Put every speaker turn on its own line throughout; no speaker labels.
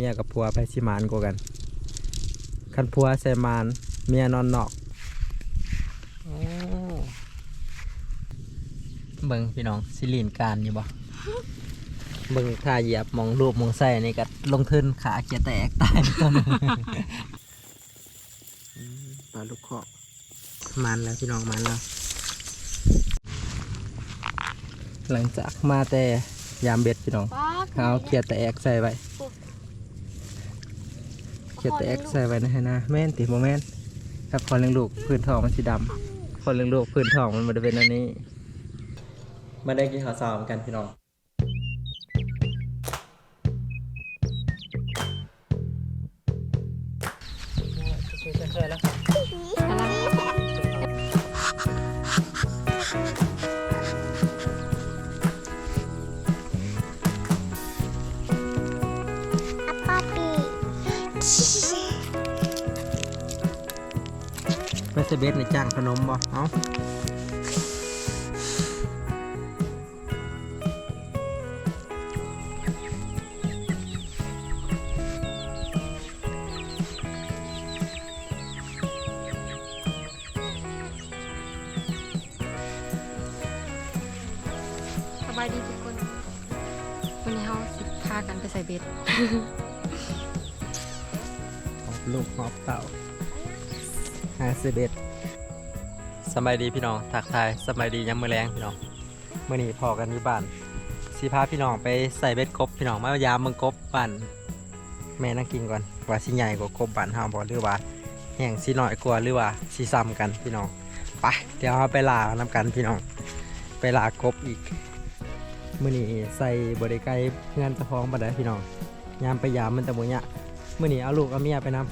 เมียกับผัวไปสิมานกว่ากัน คันผัวใส่มาน เมียนอนนอกโอ้เบิ่งพี่น้องสิลีนการอยู่บ่เบิ่งท่าเหยียบมองรูปมองใส่นี่ก็ลงทุนขาเกียร์แตกตายต้นปลาลูกเคาะมันแล้วพี่น้องมันแล้ว หลังจากมาแต่ยามเบ็ดพี่น้อง
ป้า
เอาเกียร์แตกใส่ไว้ เกียร์แตกใส่ไว้นะฮะนะแม่นติโมแม่นถ้าคนเลี้ยงลูกพื้นทองมันสีดำคนเลี้ยงลูกพื้นทองมันมาเป็นอันนี้ มาได้กินข้าวสามกันพี่น้องช่วยๆแล้ว
ป้า
ទៅបេតនៅចាំងភ្នំបោះអោ
สบายดีพี่น้
องทักทายสบายดียามมื้อแรงพี่น้องมื้อนี้พอกันอยู่บ้านสิพาพี่น้องไปใส่เบ็ดกบพี่น้องมายามมืองกบบ้านแม่นั่งกินก่อนว่าสิใหญ่กว่ากบบ้านเฮาบ่หรือว่าแห้งสิน้อยกว่าหรือว่าสิซ้ำกันพี่น้องไปเดี๋ยวเราไปลานํกันพี่น้องไปลากบอีกมื้อนี้ใส่บ่ได้ไกลเพื่อนเจ้าของบ่ได้พี่น้องยามไปยามมันแต่บ่ยะมื้อนี้เอาลูกเอาเมียไปนํ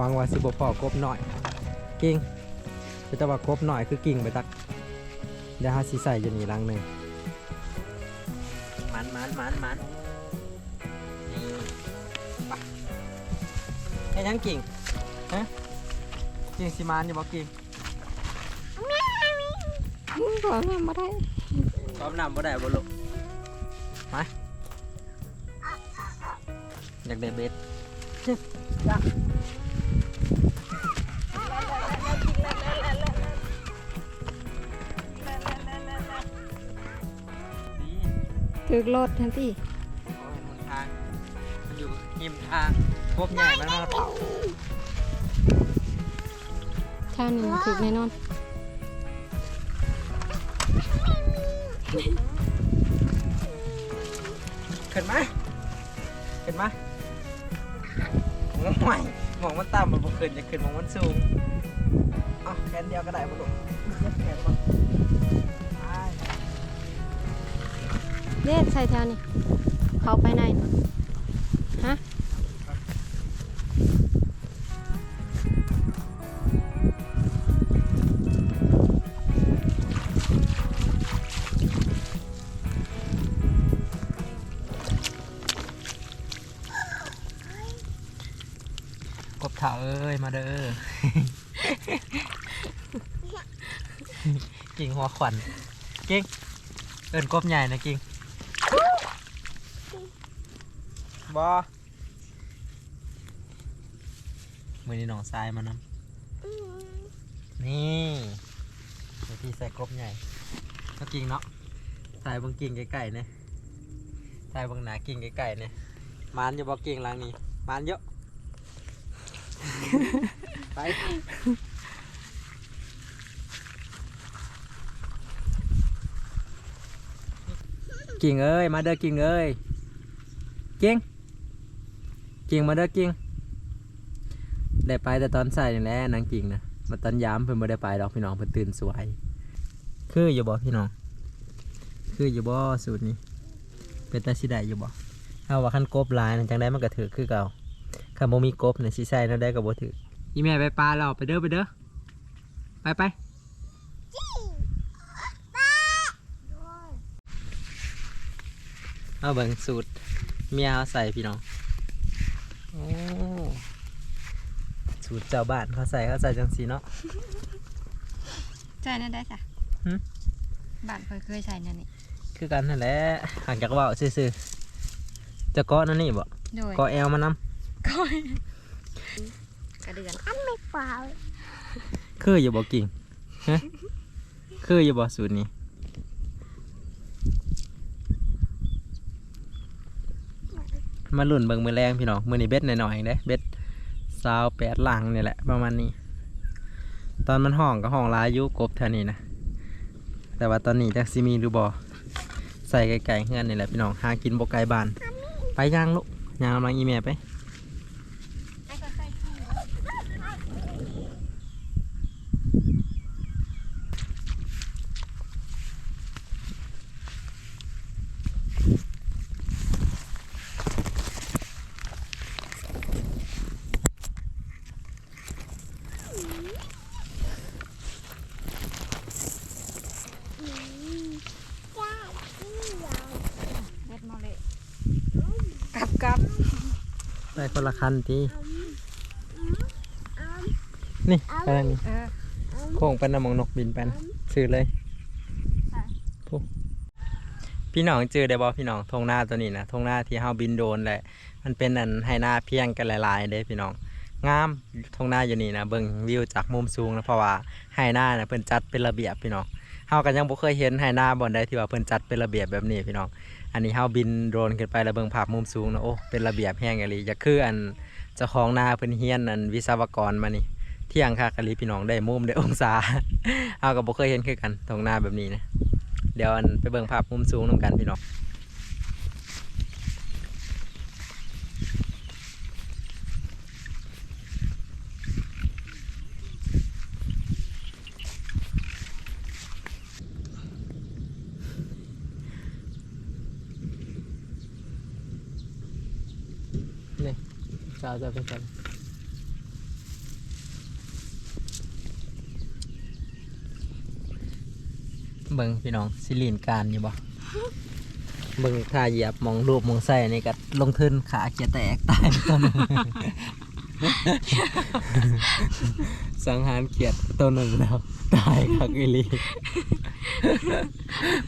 หวังว่าสิบ่พอกบน้อย กิ่งแต่ว่ากบน้อยคือกิ่งไปตักเดี๋ยวหาสิใส่อยู่นี่ลังหนึ่งมันมันมันมันนี่ไปไอ้ยังกิ่งฮะกิ่งสิมานอยู่บ่กิ่ง
บอกแม่มาได้
พร้อมนำบ่ได้บ่ลูกมาอยากได้เบ็ดนี่
ถึกรถทันที
โอ้ยมันทาง มันอยู่ริมทางพบใหญ่มันมาเผา
ท่านี้มันถึกแน่นอน
ขึ้นมาขึ้นมาหมองไม่หมองมันต่ำมันบ่ขึ้นจะขึ้นหมองมันสูงเอะแขนเดียวก็ได้บ่ลูกเย็บแขนบ่
เด็ดใส่แถวนี้เขาไปไหนฮะ
กบเถาเอ้ย มาเด้อ กิ่งหัวขวัญกิ่งเอินกบใหญ่นะกิ่ง บอมือนี้หนองทรายมานำนี่เดี๋ยวพี่ใส่กบใหญ่ก็กิ่งเนาะใส่เบางกิ่งไก่ๆเนี่ยใส่เบางหนากิ่งไก่ๆเนี่ยมานอยู่บ่กิ่งหลังนี้มานเยอะ ไปกิ่งเอ้ย มาเด้อกิ่งเอ้ยกิ่ง กิ่งมาเด้อกิ่งได้ไปแต่ตอนใส่นี่แหละนางกิ่งนะมาตอนยามเพิ่นบ่ได้ไปดอกพี่น้องเพิ่นตื่นสวย คืออยู่บ่พี่น้อง คืออยู่บ่สูตรนี้ เป็นตาสิได้อยู่บ่ถ้าว่าคันกบลายนั่นจังได้มันก็ถือคือเก่าข้าบ่มีกบเนี่ยสิใส่แนวได้ก็บ่ถืออีแม่ไปปลาเราไปเด้อไปเด้อไปไปเอาเบิ่งสูตรเมียเอาใส่พี่น้อง โอ้สูตรเจ้าบ้านเขาใส่เขาใส่จังสีเนาะ
ใส่นั่นได้จ้ะ
หึ
บ้านเคยเคยใส่นั่นนี่
คือกันนั่นแหละห่างจากเว่าซื่อจะเกาะนั่นนี่บ่
โดย
เกาะแอลมานำ
ก้อยกระเดือน
อันไม่เปล่า
คืออยู่บ่กิ่งฮะคืออยู่บ่สูตรนี้ มาลุ่นเบิงมือแรงพี่น้องมือนี้เบ็ดหน่อยๆเด้เบ็ดสาวแปดหลังนี่แหละประมาณนี้ ตอนมันห้องก็ห้องหลายยุกบเท่านี้นะแต่ว่าตอนนี้จักซิมีหรือใส่ไก่ๆเฮือนนี่แหละพี่น้องหากินบ่ไกลบ้าน ไปย่างลูกย่างกำลังอีเมลไป
จ้าที่เรา
เม็ดมาเลยกลับกลับ
ไป คนละคันที
เอา
นี่ไปทางนี้
เออ
โค้งไปน้ำหมองนกบินไปนะซื้อเลย
ใช่
ผู้พี่น้องเจอได้บ่พี่น้องทงหน้าตัวนี้นะทงหน้าที่เฮาบินโดรนแหละ มันเป็นอันให้หน้าเพียงกันหลายๆเด้พี่น้องงามทงหน้าอยู่นี่นะเบิ่งวิวจากมุมสูงนะเพราะว่าให้หน้าน่ะเพิ่นจัดเป็นระเบียบพี่น้องเฮาก็ยังบ่เคยเห็นให้หน้าบ่อนใดที่ว่าเพิ่นจัดเป็นระเบียบแบบนี้พี่น้อง อันนี้เฮาบินโดรนขึ้นไประเบิงภาพมุมสูงนะโอ้เป็นระเบียบแห้งอีหลีอย่าคืออันเจ้าของหน้าเพิ่นเฮียนอันวิศวกรมานี่เที่ยงค่ะกะลีพี่น้องได้มุมได้องศาเฮาก็บ่เคยเห็นคือกันทงหน้าแบบนี้นะเดี๋ยวอันไปเบิงภาพมุมสูงนํกันพี่น้อง นี่ สาวจะไปกันเบิ่งพี่น้องซิลีนการอยู่บ่เบิ่งท่าเหยียบมองรูปมองใส่นี่ก็ลงทุนขาเกียแตกตายไปตัวหนึงสังหารเกียรติตัวหนึ่งแล้วตายคักอีหลี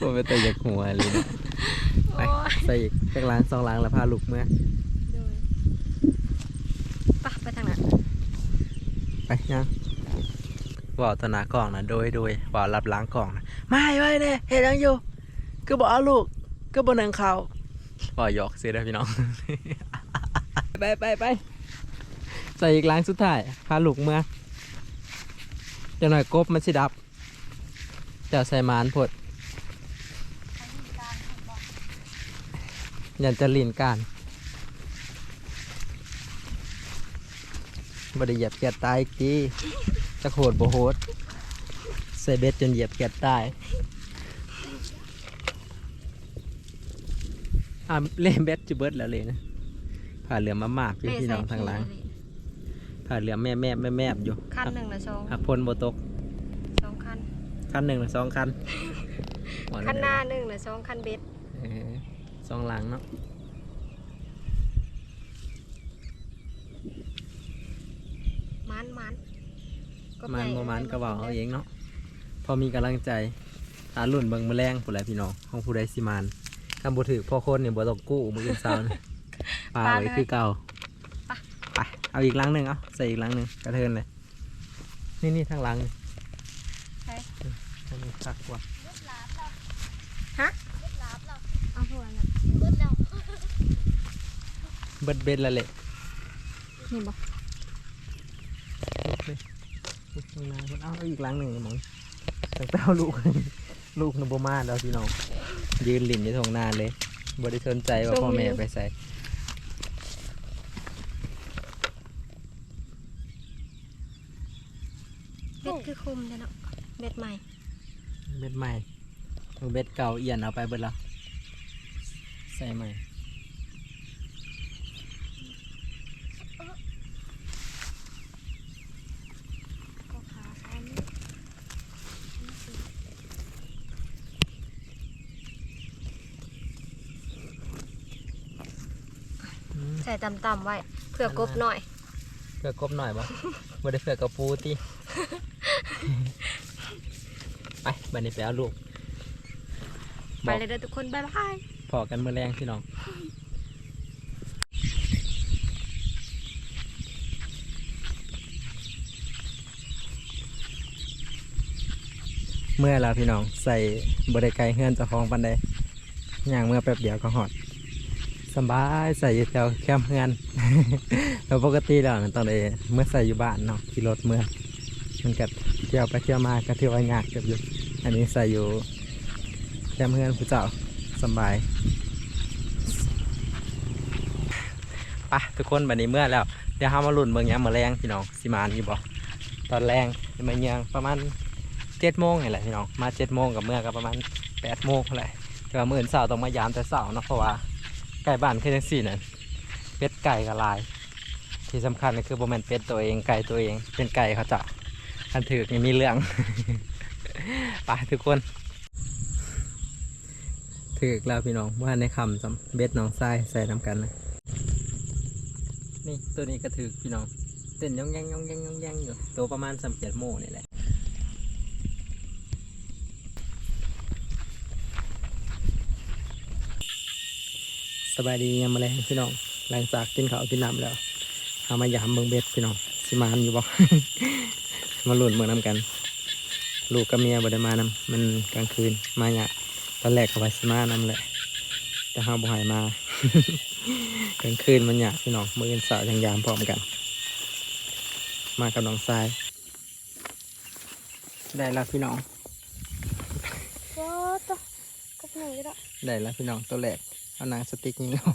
ผมเป็นตัวอยากหัวเลยนะไป
โอ้ย
ใส่อีกจักล้างสองล้างแล้วพาลูกเมื่อ
โดยปะไปทางนั้น
ไปยังว่าวตวนหนากล่องนะโดยโดยว่าวรับล้างกล่องนะไม่ไว้เนี่ยเห็นยังอยู่ ก็บอกเอาลูก ก็บนหนังเขาว่าวหยอกเสียได้อพี่น้อง ไปไปไปใส่อีกล้างสุดท้ายพาลูกเมื่อจะหน่อยกบมันสิดับเจะใส่มานพดยันจะลินการ บไดเหยียบเกียดตายอีกทีจะโหดบ่โหดใส่เบ็ดจนเหยียบเกียดตายอ่าเล่นเบ็ดจะเบิดแล้วเลยนะผ่าเหลือมามากพี่พี่น้องทางหลังผ่าเหลือมแม่แม่แม่แม่อยู่
คันหนึ่งละสอง
หักพลโบตก
สองคัน
คันหนึ่งหรือสองคันหมด
คันหน้า
เลยะ
หนึ่งละสองคันเบ็ด
เออสองหลังเนาะ
มันมันก็
มัน
ใหญ่
โมมันก็บอกเอา
ลย
เองเนาะพอมีกำลังใจตาลุ่นเบิงมือแรงผู้ใดพี่น้องของผู้ใดสิมานคำบูถือพ่อคนเนี่ยบ่ต้องกู้มืออื่นเศร้านะปลาไว้คือเก่าไปเอาอีกหลังหนึ่งเอาใส่อีกหลังหนึ่งกระเทินเลยนี่นี่ทางหลังนี่
ใช่
ทางนี้สักกว่า
เอาหัวน่ะ
เบิดแล้ว
เบิดเบ็ดแล้วแหละ
นี่บอก
ข้างหน้าเพิ่นเอาเอาอีกหลังหนึ่งหมองตั้งแต่เอาลูก ลูกนบมาแล้วพี่น้องยืนหลินอยู่ตรงหน้าเลยบริสนใจว่าพ่อแม่ไปใส่
เบ็ดคือคุมเลยเนาะเบ็ดใหม่
เบ็ดใหม่เอาเบ็ดเก่าเอียนเอาไปเบิดแล้วใส่ใหม่
ใส่ต่ำๆไว้เพื่อกบหน่อย
เพื่อกบหน่อยบ่บ่ได้เพื่อกระปูติไปบันนี้ไปเอาลูก
ไปเลยเด้อทุกคนบายบาย
พอกันเมื่อแรงพี่น้องเมื่อแล้วพี่น้องใส่บริไกเฮือนจะคองปันไดอย่างเมื่อแป๊บเดียวก็หอด สบายใส่อยู่แถวแคมป์เฮือนแล้วปกติแล้วมันต้องเลยเมื่อใส่อยู่บ้านเนาะขี่รถเมื่อมันก็เที่ยวไปเที่ยวมาก็เที่ยวว่ายากเกือบอยู่อันนี้ใส่อยู่แคมป์เฮือนผู้เจ้าสบายปะทุกคนบัดนี้เมื่อแล้วเดี๋ยวเรามาลุ้นเบิ่งยามมื้อแรงพี่น้องสิมานอยู่บ่ตอนแรงมาเยียงประมาณเจ็ดโมงนี่แหละพี่น้องมาเจ็ดโมงกับเมื่อก็ประมาณแปดโมงแหละแต่ว่ามื่อเสาร์ต้องมายามแต่เสาร์เนาะเพราะว่า ไก่บ้านคือจังสี่นั่นเป็ดไก่กับลาย ที่สำคัญก็คือโบแมนเป็ดตัวเองไก่ตัวเองเป็นไก่เขาจะคันถือยังมีเรื่องไปทุกคน ถือแล้วพี่น้องว่าในคำจำเบ็ดน้องทรายใส่น้ำกันนะนี่ตัวนี้ก็ถือพี่น้องเต้นย่องแยงย่องแยงย่องแยงอยู่ตัวประมาณสามเจ็ดโมนี่แหละ บายดียามมาแรงพี่น้องหลังจากกินข้าวกินน้ำแล้วเอามายามเมืองเบ็ดพี่น้องสิมานอยู่บ่มาหลุนเมืองน้ำกัน ลูกกับเมียบ่ได้มานำมันกลางคืนมาเนี่ยากตอนแรกเขาไปสิมานำแหละแต่เฮาบ่ให้มากลางคืนมันอยากพี่น้องมืออนสาวยังยามพร้อมกัน มากับน้องทราย ได้แล้วพี่น้อง
โอ้ตัวกบหน่อยก็ได้
ได้แล้วพี่น้องตัวแรก เอาหนางสติ๊กยิงเอา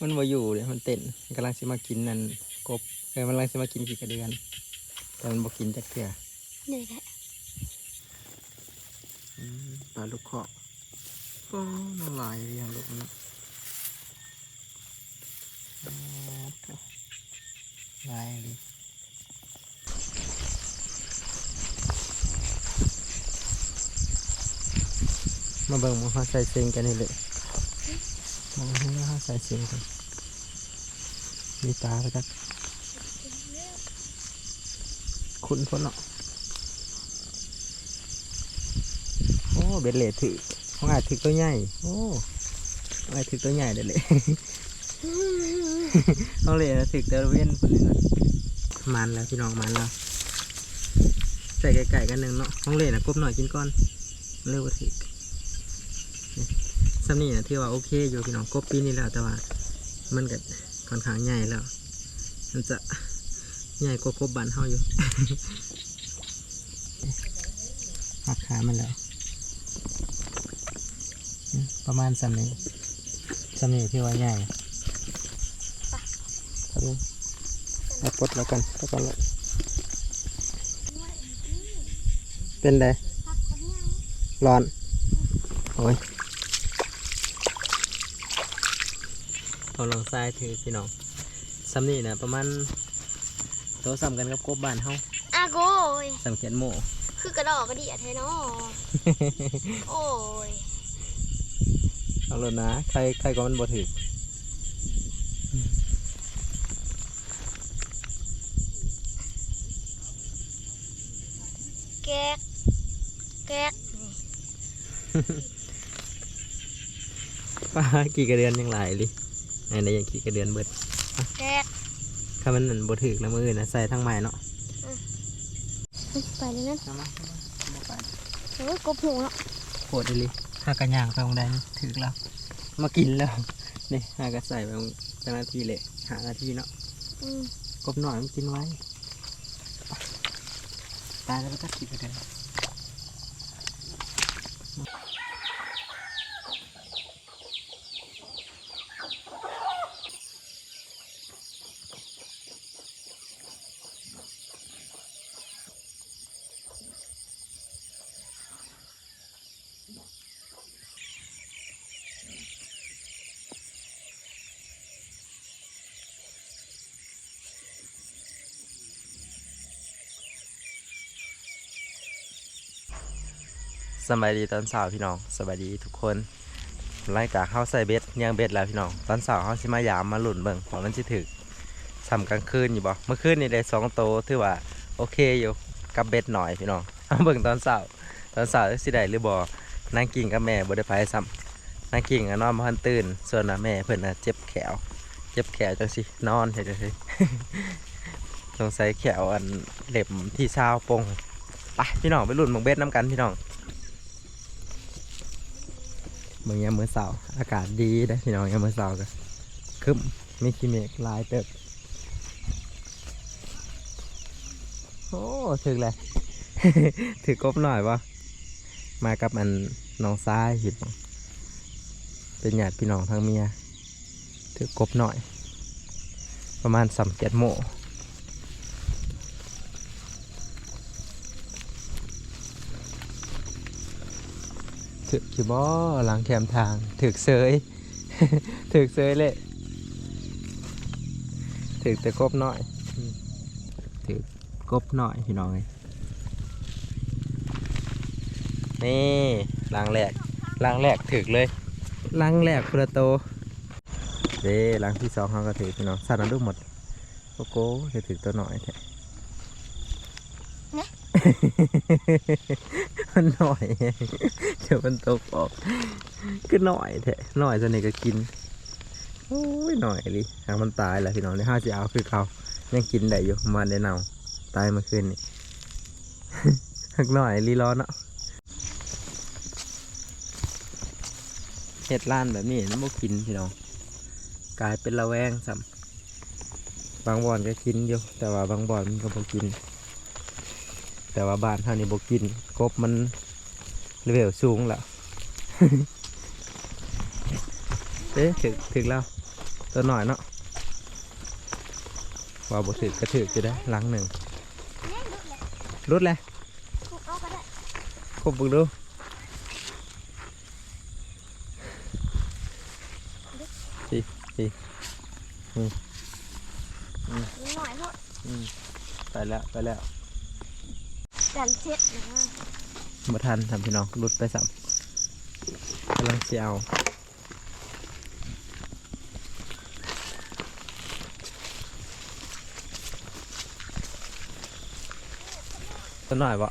มันมาอยู่เลยมันเต้นมันกำลังสิมากินนั่นกบเออมันกำลังสิมากินกี่กระเดือน แต่มันบ่กินจักเถื่อ
เหนื่อยแล้ว
อืมปลาลูกเคาะก็น้ำลายเรียนลูกมันนะอ๋อโถ่ลายเลยมาเบิ่งหมันเขาใส่เซ็งกันนี่เลย มองให้เขาใส่เซ็งกันมีตาไปจักคุณพ้นเนาะโอ้เบ็ดเหล็ถือของอาจถือตัวใหญ่ โอ้ของอาจถือตัวใหญ่เด็ดเลยต้องเหล็นะถือเตอร์เวนคนนี้นะมันแล้วพี่น้องมันแล้วใส่ไก่ๆกันหนึ่งเนาะของเหล็นะกบหน่อยกินก้อนเร็วกว่าถือนี่ ซัมนี่นะที่ว่าโอเคอยู่พี่น้องกบปีนี้แล้วแต่ว่ามันก็ค่อนข้างใหญ่แล้ว มันจะใหญ่กว่ากบบ้านเฮาอยู่หักขามันแล้ว ประมาณสามนี้สามนี้ที่ว่าใหญ่ครับผมเอาปดแล้วกันแล้วกันเลยเป็นไดร้อน โอ้ย เอาลองทรายถือพี่น้องสามนี้นะประมาณโตซ้ำกันกับกบบ้านเฮา
อาโกย
สามเขียนโม่
คือกระดอกกระเดียแท้เนาะโอ้ย
เอาเลยนะใครใครก็มันบ่ถือ
แก๊กแก๊กนี่
ป้ากี่กระเดือนยังหลายเลย ไอ้นี่ยังกี่กระเดือนเบิด
แก๊ก
ถ้ามันนั่นบ่ถือแล้วมืออื่นนะใส่ทั้งไม้เนาะ
ไปเลยนะ
เอามาบ่ไป
โอ้ยกบหูเนาะ
โคตรเลยหากระย่างไปตรงใดนี่ถือแล้ว มากินแล้ว นี่หากระใส่ไปเป็นนาทีเลยหานาทีเนาะ
อืม
กบหน่อยมันกินไว้ตายแล้วก็คิดไปกัน สบายดีตอนเช้าพี่น้องสบายดีทุกคนหลังจากเข้าใส่เบ็ดเนียงเบ็ดแล้วพี่น้อง ตอนเช้าเข้าสิมายามมาหลุนเบิ่งว่ามันสิถึกสำกลางคืนอยู่บ่เมื่อคืนนี่ได้สองโตถือว่าโอเคอยู่กับเบ็ดหน่อยพี่น้องเอาเบิ่งตอนเช้าตอนเช้าสิได้หรือบ่นางกิ่งกับแม่บ่ได้ไปซ้ำนางกิ่งนอนบ่ทันตื่น ส่วนน่ะแม่เพิ่นน่ะเจ็บแขวเจ็บแขวจังสินอนเฮ็ดจังสิสงสัยแขวอันเล็บที่เช้าปงไปพี่น้องไปรุ่นหมองเบ็ดน้ำกันพี่น้อง เมื่อกี้ยเมือเสาร์อากาศดีได้พี่น้องเงี้ยามมือเสาร์ก็คึมมีขี้เมฆลายเติบโอ้ถึกเลยถือกบหน่อยปะมากับอันน้องซ้ายพี่น้องเป็นญาติพี่น้องทางเมียถือกบหน่อย ประมาณสามเจ็ดโม ถึกคิบอหลังแคมทางถึกเสยถึกเสยเลยถึกแต่กบหน่อยอืมถึกกบหน่อยพี่น้องเอ้ยนี่หลังแรกหลังแรกถึกเลยหลังแรกพุระโตเด้หลังที่สองเขาก็ถึกพี่น้องสั่นเอาดูหมดโกโก้จะถึกตัวหน่อยแท้ มันหน่อย เดี๋ยวมันตกออกก็หน่อยแท้หน่อยตัวนี้ก็กินโอ้ยหน่อยลิหางมันตายแหละพี่น้องในห้าจะเอาคือเขายังกินได้อยู่มันได้เน่าตายเมื่อคืนนี่หักหน่อยรีร้อนเนาะเห็ดล้านแบบนี้มันบ่กินพี่น้องกลายเป็นระแวงซ้ำบางบอนก็กินอยู่แต่ว่าบางบอนมันก็บ่กิน แต่ว่าบ้านเท่านี้บกินกบมันเลเวลสูงแล้วเอ๊ะถึกถึกแล้วตัวหน่อยเนาะว่าบถึกกระถึกอยู่ได้อหลังหนึ่งรุดเลย
เอาก็ได้
คบบึงดู
นิดหน่อยเพราะ
ไปแล้ว ไปแล้ว
การเช็ดนะ
มาทันทำพี่น้องรุดไปสัมกำลังเสียวตัวหน่อยบ่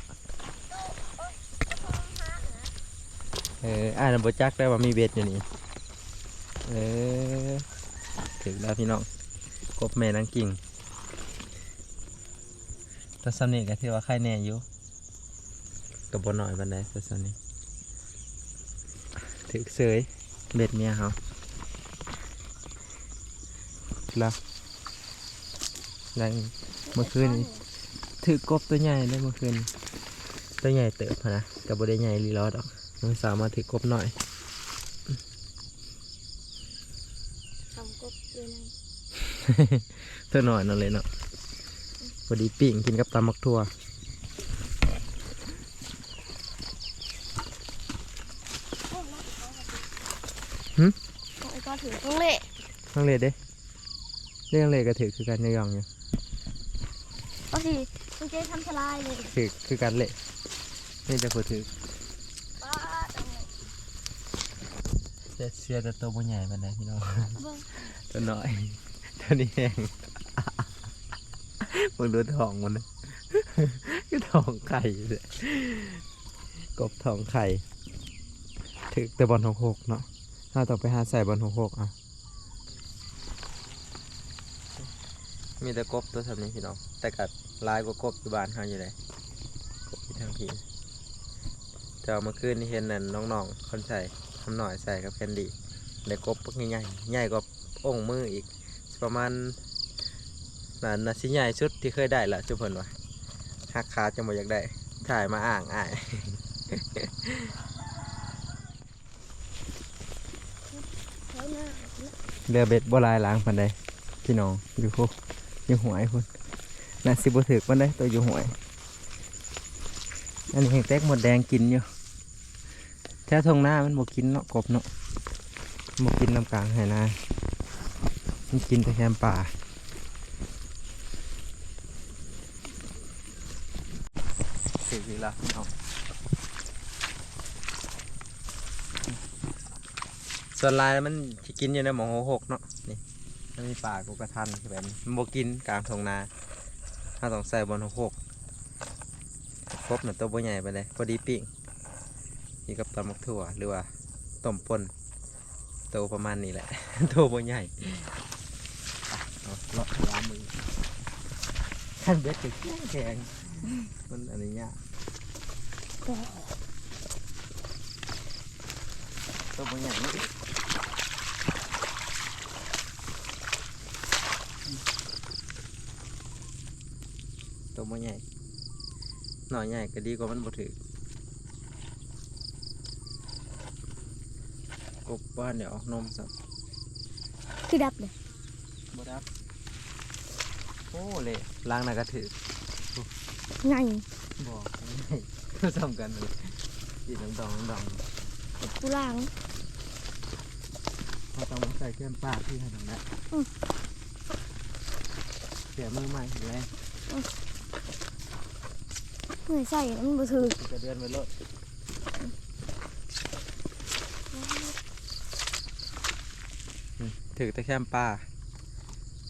เอออ่านบจักได้ว่ามีเบ็ดอยู่นี่ เออถึงแล้วพี่น้องกบแม่นางกิ่งตัวสำเนียงก็ถือว่าใครแน่อยู่ กับบหน่อยบันไดตัวสำเนียงถึกเสยเบ็ดเมียเขาแล้วแล้วเมื่อคืนนี้ถือกบตัวใหญ่ได้เมื่อคืนนี้ตัวใหญ่เติบหั้นนะกับบได้ใหญ่รีรอดอกน้องสาวมาถือกบหน่อย
ทำกบอยู่ใน
ตัวหน่อยนั่นเลยเนาะพอดีปิ้งกินกับตำมักทั่ว
ไอ้ก็ ถือต้องเละ
ทั้งเลยเด้เรื่องเลยก็ถือคือกันยองอยู่
ก็สิมันจะทำทลายเลย
ถือคือกันเละนี่จะพูดถือ
ป้าตรงไหน
เสียเสียแต่ตัวบ่ใหญ่มันนะพี่น้อง
เบิ่ง
ตัวน้อยตัวนี้แห้งมึงดูทองมันนะก็ทองไข่เลยกบทองไข่ถือแต่บอลหกหกเนาะ ถ้าต้องไปหาใส่บอลหกหกอะ มีแต่กบตัวทำนี้พี่น้อง แต่กัดลายกว่ากบอยู่บ้านเขาอยู่เลยกบที่ทางพีแต่เอามื่อคืนนี่เห็นนั่นน้องๆคนใส่ทำหน่อยใส่กับแคนดี้ได้กบปักใหญ่ๆใหญ่กว่าองค์มืออีก ประมาณน่าน่าสิใหญ่สุดที่เคยได้ละจุเพิ่นว่าหักขาจังบ่อยากได้ถ่ายมาอ่างอ่าย
ใช้หน้า
เรือเบ็ดบ่ลายล้างพันใดพี่น้องอยู่พวกอยู่หวยคุณนน่าสิบ่ถึกมันได้ตัวอยู่หวยอันนี้แห้งแตกหมดแดงกินอยู่แท้ทงหน้ามันบ่กินเนาะกบเนาะบ่กินน้ำกลางไหนามันกินแต่แคมป่าถึกอีกแล้วพี่น้อง ส่วนลายมันกินอยู่ในหมองหกเนาะนี่มันมีป่ากูกระทันแบบนี้มันบกินกลางทงนาถ้าต้องใส่บนหกๆครบหนึ่งตัวบ่ใหญ่ไปเลยพอดีปิ้งนี่กับตำมักถั่วหรือว่าต้มป่นตัวประมาณนี้แหละตัวบ่ใหญ่เอาเลาะล้ามือขั้นเบ็ดจะแข็งแข็งมันอันนี้ย
ตั
วมันใหญ่มาก ตัวมันใหญ่หน่อยใหญ่ก็ดีกว่ามันบ่ถือกบบ้านเดี๋ยวออกนมสับ
คือดับเลย
บ่ดับ โอ้เละล้างหน้ากระถือ
ไง
บอกไม่ซ้ำกันเลยสีน้ำดองน้ำดอง
กูล้าง
เราต้องมาใส่เครื่องปลาที่ให้ทำแล้ว
อืม
เสียมือใหม่เห็นไหม
เหนื่อยใส่มันบ่ถือ
มันจะเดือนไปรถถือแต่แคมปลา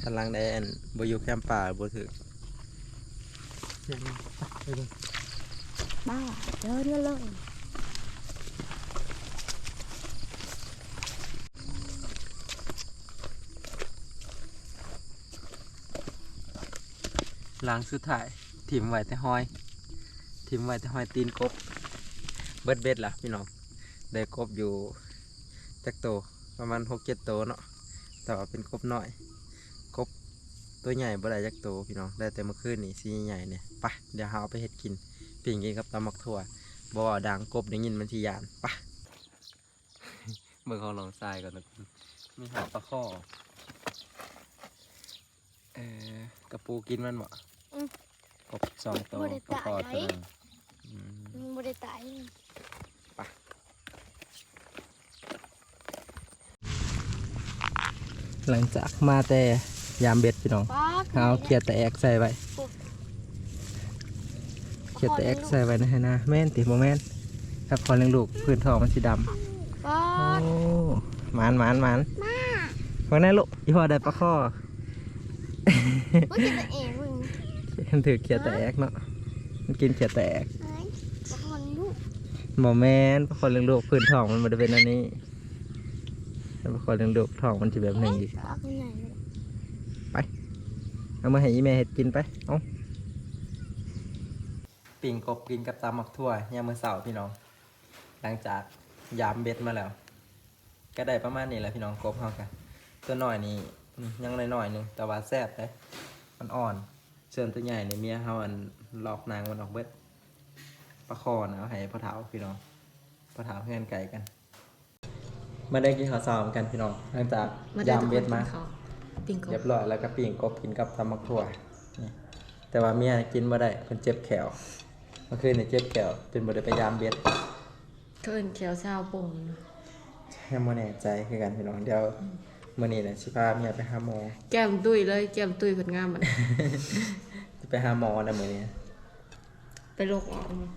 พลังแดนบอยู่แคมปลาบ่ถือเสียงมันไปเลย
บ้าเดินกันเลย
ล้างสุดท้ายถิ่มไว้แต่ห้อยถิ่มไว้แต่ห้อยตีนกบ เบิดเบ็ดล่ะพี่น้องได้กบอยู่จักโตประมาณหกเจ็ดโตเนาะแต่ว่าเป็นกบน้อยกบตัวใหญ่บ่ได้จักโตพี่น้องได้แต่เมื่อคืนนี่สีใหญ่เนี่ยไปเดี๋ยวหาเอาไปเห็ดกินปิ่งกินกับตำมักถั่วบ่ว่าดังกบได้ยินมันทียานไปเมื่อเขาลองทรายก่อนนะคุณมีหาปลาข้อเออกระปูกินมันบ่ กบสองตัวปลาข้อตัวหนึงอืม
มันบ่ได้ตาย
หลังจากมาแต่ยามเบ็ดพี่น้อง
ป้า
เอาเขียดแต่แอกใส่ไว้เขียดแต่แอกใส่ไว้นะฮะนะแม่นติโมแม่นถ้าคอนเลี้ยงลูกพื้นทองมันสีดำ
ป้า
โอ้หมานหมานหมานวันนั้นลูกอีพ่อได้ปลาข้อ
มึง
มันถือเขียดแต่แอกเนาะมันกินเขียดแต่แอก
ไอ้ปะคอนลูก
โมแม่นปลาข้อเลี้ยงลูกพื้นทองมันมันจะเป็นอันนี้แต่ปลาข้อเลี้ยงลูกทองมันจะแบบหนึ่งอยู่
ปลาคนใหญ่เลย
เอามาให้อีแม่เห็ดกินไปเอาปิ่งกบกินกับตำหมักทั่วยามมื้อเสาร์พี่น้อง หลังจากยามเบ็ดมาแล้ว ก็ได้ประมาณนี้แหละพี่น้องกบเฮากันตัวน้อยนี่อืมยังน้อยๆหนึงแต่ว่าแซ่บเลยมันอ่อน ส่วนตัวใหญ่นี่เมียเฮาอันหลอกนางมันออกเบิดปลาคอนะเอาให้พ่อเฒ่าพี่น้องพ่อเฒ่าเพื่อนไก่กัน มาได้กินข้าวเช้าเหมือนกันพี่น้องหลังจากยามเบ็ดมา
ปิ่งก
เรีย
บบ
ร้อยแล้วก็ปิ่งกบกินกับตำมักถั่วนี่แต่ว่าเมียกินบ่ได้เพิ่นเจ็บแขวเมื่อคืนนี่เจ็บแขวจนบ่ได้ไปยามเบ็ด
เคินเขียวชาวป่ง
ยังบ่แน่ใจคือกันพี่น้องเดี๋ยวมื้อนี้น่ะสิพาเมียไปหาหมอ
แก้มตุ้ยเลยแก้มตุ้ยผลงามมัน
สิ ไปหาหมอนะมื้อนี้
ไปโรคออกมา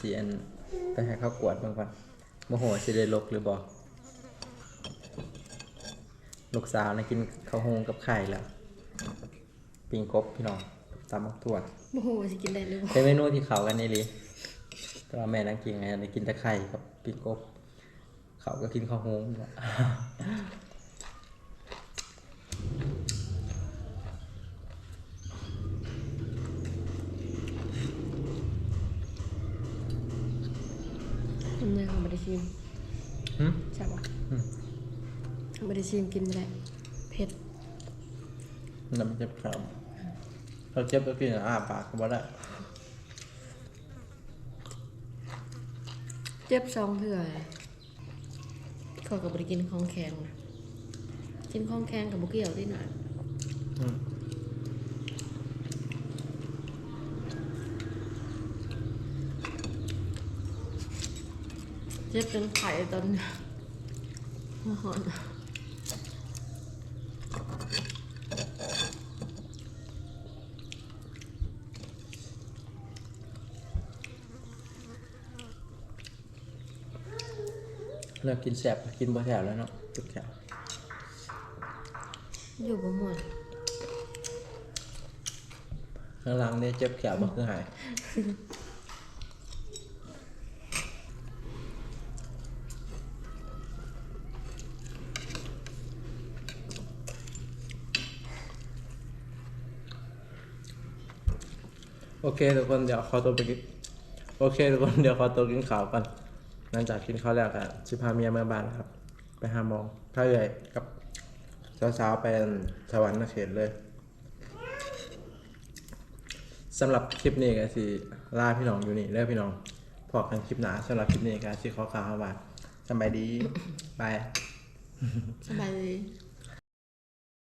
สิอันไปให้เขากวดเบิ่งก่อนบ่ฮู้ว่าสิได้ลกหรือบ่ลูกสาวน่ะกินข้าวโฮงกับไข่แล้วปิ่งกบพี่น้องตำมักถั่ว
โอ้โหจะกินได้หรือเปล่า
เป็นเมนูที่เขากันนี่ลีแต่ว่าแม่นั่งกินไงได้กินแต่ไข่กับปิ้งกบเขาก็กินข้าวโฮงนี่แหละ
ทำไมเขาไม่ได้ ชิม
หึ
ใช่ปะ
อืม
เขาไม่ได้ชิมกินไม่ได้เผ็ด
น้ำเจ็บครับเราเจ็บก็กินอ้าปากก็บ่ได้
เจ็บซองเถื่อเขาก็ไม่ได้กินของแข็งนะกินของแข็งกับบุกเกี่ยวที่หน่อย
อืม
จ็บจนไข่ตอนหัวหอน
เรากินแสบกินบ่แถวแล้วเนาะจุดแถว
อยู่บ่หมด
ข้างหลังเนี่ยเจ็บแขวบ่คือหาย โอเคทุกคนเดี๋ยวขอตัวไปกินโอเคทุกคนเดี๋ยวขอตัวกินข้าวก่อนหลังจากกินข้าวแล้วก็สิพาเมียมาบ้านครับ ไปหาหมองถ้าใหญ่กับสาวๆไปสวรรค์เขตเลยสำหรับคลิปนี้ก็สิลาพี่น้องอยู่นี่เด้อพี่น้องพอกันคลิปหนาสำหรับคลิปนี้ก็สิขอข่าวว่าสำบายดีบาย
สบายดี